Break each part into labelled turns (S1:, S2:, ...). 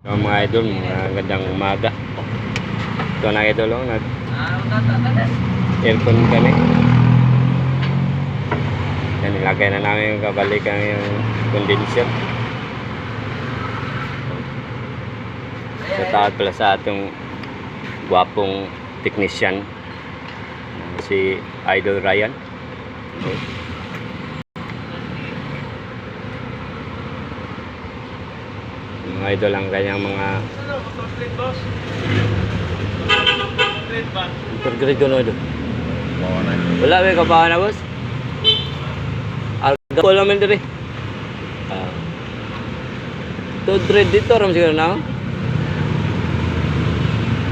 S1: So, mga idol, mga gandang umaga. Ito na idol, oh, nag aircon kami. Yan, nilagay na namin yung kabalikan yung condenser. Sa taat pala sa atong gwapong technician si Idol Ryan. Okay. Mga idol ang kanyang mga Intergrade ko na idol. Wala may kapahan na boss? Alga ko naman. Ah. To trade dito ram siguro na.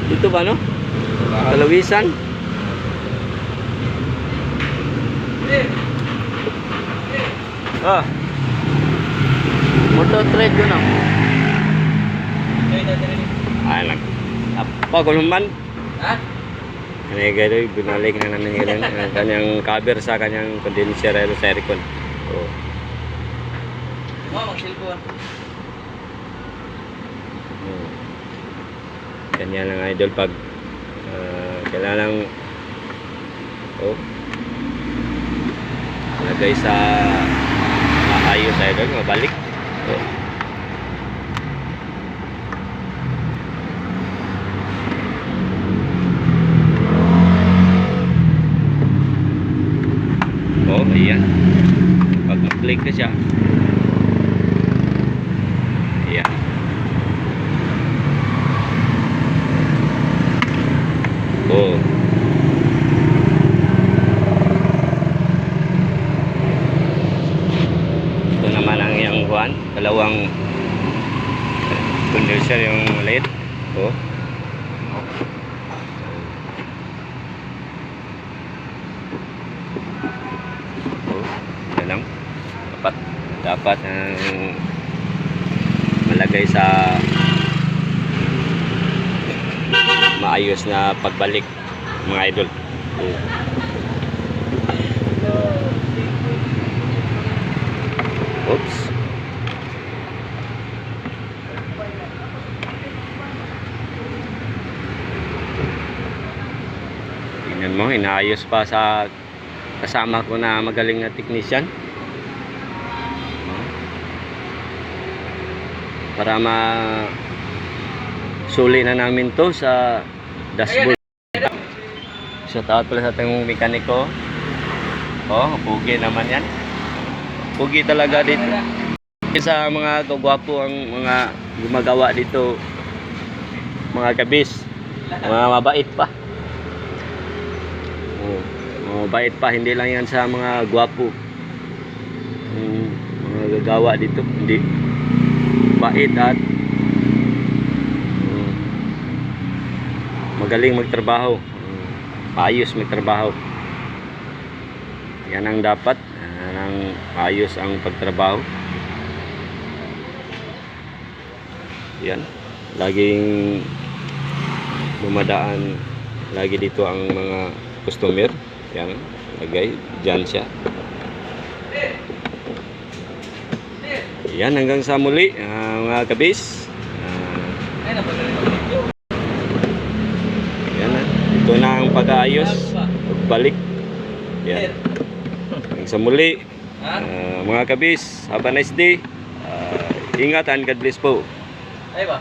S1: Dito ba no? Kalawisan. Ah. Moto trade ko na. Nag. Apa ko naman? Ano yung gano'n, binalik na namin yun ang kanyang cover sa kanyang condenser aero sa aircon. Oh. Hmm. Ganyan lang idol pag uh, kailangan oh lagay sa maayos idol mabalik oh. Ayan pag mag-click na siya ayan Oh. Ito naman ang iyang kuhan. Dalawang condenser yung. Oh. Oh. Yan lang. Dapat dapat ang malagay sa maayos na pagbalik mga idol. Oops. Tingnan mo, inaayos pa sa kasama ko na magaling na technician. Para ma suli na namin to sa dashboard. Shout out pala sa ating mekaniko. Oh, pugi naman yan. Pugi talaga dito. Sa mga kagwapo ang mga gumagawa dito, mga kabis, mga mabait pa. Oh, mabait pa, hindi lang yan sa mga gwapo. Yung mga gagawa dito, hindi bait at mm, magaling magtrabaho. Mm, Ayos magtrabaho. Yan ang dapat. Yan ang ayos ang pagtrabaho. Yan. Laging dumadaan lagi dito ang mga customer. Yan. Lagay. Diyan siya. Yan. Hanggang sa muli. ah, mga kabis. Ah, yan na. Ito na ang pag-aayos. Balik. Yan. Hanggang sa muli. Ah, mga kabis. Have a nice day. Ah, ingat and God bless po.
S2: Ay ba?